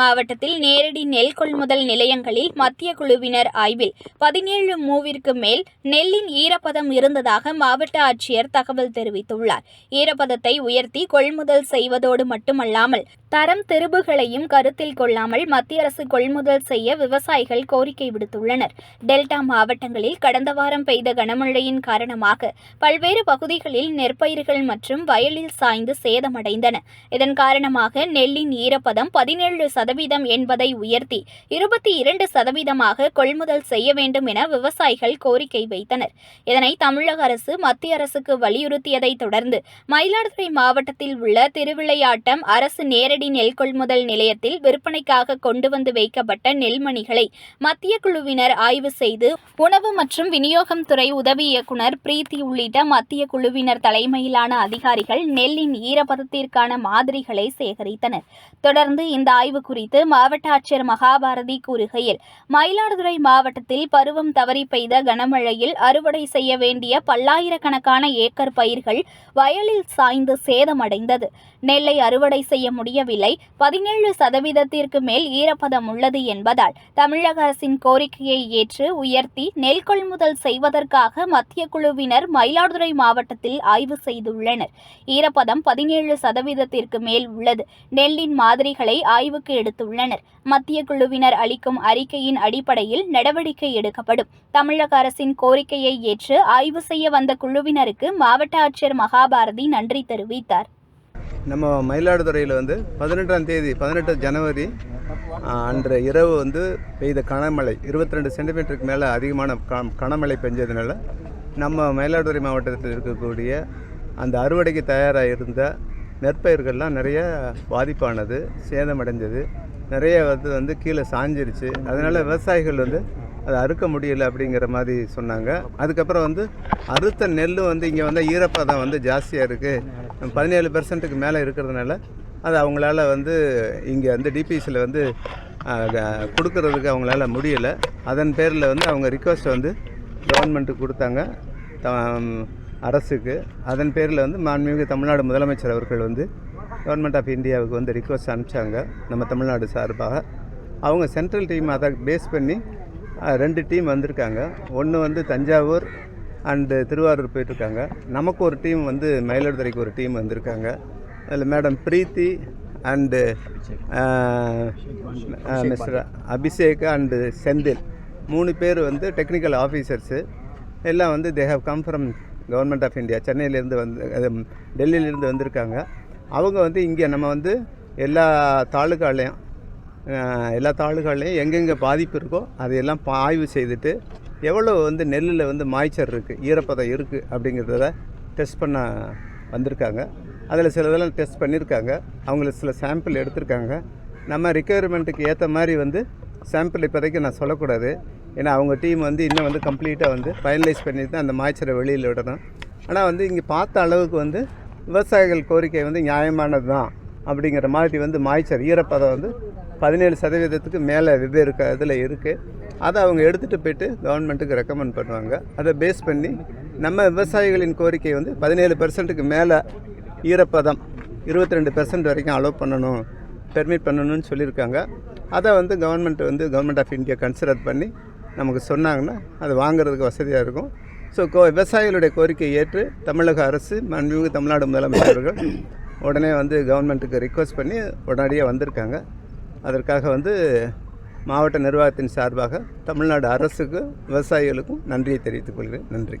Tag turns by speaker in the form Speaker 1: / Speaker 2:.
Speaker 1: மாவட்டத்தில் நேரடி நெல் கொள்முதல் நிலையங்களில் மத்திய குழுவினர் ஆய்வில் பதினேழு மூவிற்கு மேல் நெல்லின் ஈரப்பதம் இருந்ததாக மாவட்ட ஆட்சியர் தகவல் தெரிவித்துள்ளார். ஈரப்பதத்தை உயர்த்தி கொள்முதல் செய்வதோடு மட்டுமல்லாமல் தரம் திருபுகளையும் கருத்தில் கொள்ளாமல் மத்திய அரசு கொள்முதல் செய்ய விவசாயிகள் கோரிக்கை விடுத்துள்ளனர். டெல்டா மாவட்டங்களில் கடந்த வாரம் பெய்த கனமழையின் காரணமாக பல்வேறு பகுதிகளில் நெற்பயிர்கள் மற்றும் வயலில் சாய்ந்து சேதமடைந்தன. இதன் காரணமாக நெல்லின் ஈரப்பதம் பதினேழு சதவீதம் சதவீதம் என்பதை உயர்த்தி இருபத்தி இரண்டு சதவீதமாக கொள்முதல் செய்ய வேண்டும் என விவசாயிகள் கோரிக்கை வைத்தனர். இதனை தமிழக அரசு மத்திய அரசுக்கு வலியுறுத்தியதைத் தொடர்ந்து மயிலாடுதுறை மாவட்டத்தில் உள்ள திருவிளையாட்டம் அரசு நேரடி நெல் கொள்முதல் நிலையத்தில் விற்பனைக்காக கொண்டு வந்து வைக்கப்பட்ட நெல்மணிகளை மத்திய குழுவினர் ஆய்வு செய்து உணவு மற்றும் விநியோகம் துறை உதவி இயக்குனர் பிரீத்தி உள்ளிட்ட மத்திய குழுவினர் தலைமையிலான அதிகாரிகள் நெல்லின் ஈரப்பதத்திற்கான மாதிரிகளை சேகரித்தனர். தொடர்ந்து இந்த ஆய்வு குறித்து மாவட்ட ஆட்சியர் மகாபாரதி கூறுகையில் மயிலாடுதுறை மாவட்டத்தில் பருவம் தவறி பெய்த கனமழையில் அறுவடை செய்ய வேண்டிய பல்லாயிரக்கணக்கான ஏக்கர் பயிர்கள் வயலில் சாய்ந்து சேதமடைந்தது. நெல்லை அறுவடை செய்ய முடியவில்லை. பதினேழு சதவீதத்திற்கு மேல் ஈரப்பதம் உள்ளது என்பதால் தமிழக அரசின் கோரிக்கையை ஏற்று உயர்த்தி நெல் கொள்முதல் செய்வதற்காக மத்திய குழுவினர் மயிலாடுதுறை மாவட்டத்தில் ஆய்வு செய்துள்ளனர். ஈரப்பதம் பதினேழு சதவீதத்திற்கு மேல் உள்ளது. நெல்லின் மாதிரிகளை ஆய்வுக்கு எடுத்துள்ளனர். மத்திய குழுவினர் அளிக்கும் அறிக்கையின் அடிப்படையில் நடவடிக்கை எடுக்கப்படும். தமிழக அரசின் கோரிக்கையை ஏற்று ஆய்வு செய்ய வந்த குழுவினருக்கு மாவட்ட ஆட்சியர் மகாபாரதி நன்றி தெரிவித்தார்.
Speaker 2: நம்ம மயிலாடுதுறையில் வந்து பதினெட்டாம் தேதி பதினெட்டு ஜனவரி அன்று இரவு வந்து பெய்த கனமழை 22 ரெண்டு சென்டிமீட்டருக்கு மேலே அதிகமான கனமழை பெஞ்சதுனால நம்ம மயிலாடுதுறை மாவட்டத்தில் இருக்கக்கூடிய அந்த அறுவடைக்கு தயாராக இருந்த நெற்பயிர்கள்லாம் நிறைய பாதிப்பானது சேதமடைஞ்சது. நிறைய வந்து வந்து கீழே சாஞ்சிருச்சு. அதனால் விவசாயிகள் வந்து அதை அறுக்க முடியல அப்படிங்கிற மாதிரி சொன்னாங்க. அதுக்கப்புறம் வந்து அறுத்த நெல் வந்து இங்கே வந்து ஈரப்பதம் வந்து ஜாஸ்தியாக இருக்குது பதினேழு பெர்சன்ட்டுக்கு மேலே இருக்கிறதுனால அது அவங்களால வந்து இங்கே வந்து டிபிசியில் வந்து கொடுக்கறதுக்கு அவங்களால முடியலை. அதன் பேரில் வந்து அவங்க ரிக்வஸ்ட் வந்து கவர்மெண்ட்டுக்கு கொடுத்தாங்க. த- அரசுக்கு. அதன் பேரில் வந்து மாண்புமிகு தமிழ்நாடு முதலமைச்சர் அவர்கள் வந்து கவர்மெண்ட் ஆஃப் இந்தியாவுக்கு வந்து ரிக்வஸ்ட் அனுப்பிச்சாங்க நம்ம தமிழ்நாடு சார்பாக. அவங்க சென்ட்ரல் டீம் அதை பேஸ் பண்ணி ரெண்டு டீம் வந்திருக்காங்க. ஒன்று வந்து தஞ்சாவூர் அண்டு திருவாரூர் போயிட்டுருக்காங்க. நமக்கு ஒரு டீம் வந்து மயிலாடுதுறைக்கு ஒரு டீம் வந்திருக்காங்க. அதில் madam Preethi and mister Abhishek and Senthil. மூணு பேர் வந்து டெக்னிக்கல் ஆஃபீஸர்ஸு எல்லாம் வந்து they have come from government of India சென்னையிலேருந்து வந்து அது, டெல்லியிலேருந்து வந்திருக்காங்க. அவங்க வந்து இங்கே நம்ம வந்து எல்லா தாலுகாலையும் எல்லா தாலுகாலையும் எங்கெங்கே பாதிப்பு இருக்கோ அதையெல்லாம் பா- ஆய்வு செய்துட்டு எவ்வளோ வந்து நெல்லில் வந்து மாய்ச்சர் இருக்குது ஈரப்பதம் இருக்குது அப்படிங்கிறத டெஸ்ட் பண்ண வந்திருக்காங்க. அதில் சில இதெல்லாம் டெஸ்ட் பண்ணியிருக்காங்க அவங்களுக்கு சில சாம்பிள் எடுத்திருக்காங்க. நம்ம ரிக்குவயர்மெண்ட்டுக்கு ஏற்ற மாதிரி வந்து சாம்பிள் இப்போதைக்கு நான் சொல்லக்கூடாது. ஏன்னா அவங்க டீம் வந்து இன்னும் வந்து கம்ப்ளீட்டாக வந்து ஃபைனலைஸ் பண்ணிட்டு தான் அந்த மாய்ச்சரை வெளியில் விடணும். ஆனால் வந்து இங்கே பார்த்த அளவுக்கு வந்து விவசாயிகள் கோரிக்கை வந்து நியாயமானது தான் அப்படிங்கிற மாதிரி வந்து மாய்ச்சர் ஈரப்பதம் வந்து பதினேழு சதவீதத்துக்கு மேலே வெவ்வேறு க இதில் இருக்குது அதை அவங்க எடுத்துகிட்டு போயிட்டு கவர்மெண்ட்டுக்கு ரெக்கமெண்ட் பண்ணுவாங்க. அதை பேஸ் பண்ணி நம்ம விவசாயிகளின் கோரிக்கை வந்து பதினேழு பெர்சன்ட்டுக்கு மேலே ஈரப்பதம் இருபத்தி ரெண்டு பெர்சன்ட் வரைக்கும் அலோவ் பண்ணணும் பெர்மிட் பண்ணணும்னு சொல்லியிருக்காங்க. அதை வந்து கவர்மெண்ட் வந்து கவர்மெண்ட் ஆஃப் இந்தியா கன்சிடர் பண்ணி நமக்கு சொன்னாங்கன்னா அது வாங்குறதுக்கு வசதியாக இருக்கும். ஸோ கோ விவசாயிகளுடைய கோரிக்கையை ஏற்று தமிழக அரசு மாண்புமிகு தமிழ்நாடு முதலமைச்சர்கள் உடனே வந்து கவர்மெண்ட்டுக்கு ரிக்வஸ்ட் பண்ணி உடனடியாக வந்திருக்காங்க. அதற்காக வந்து மாவட்ட நிர்வாகத்தின் சார்பாக தமிழ்நாடு அரசுக்கும் விவசாயிகளுக்கும் நன்றியை தெரிவித்துக் கொள்கிறேன். நன்றி.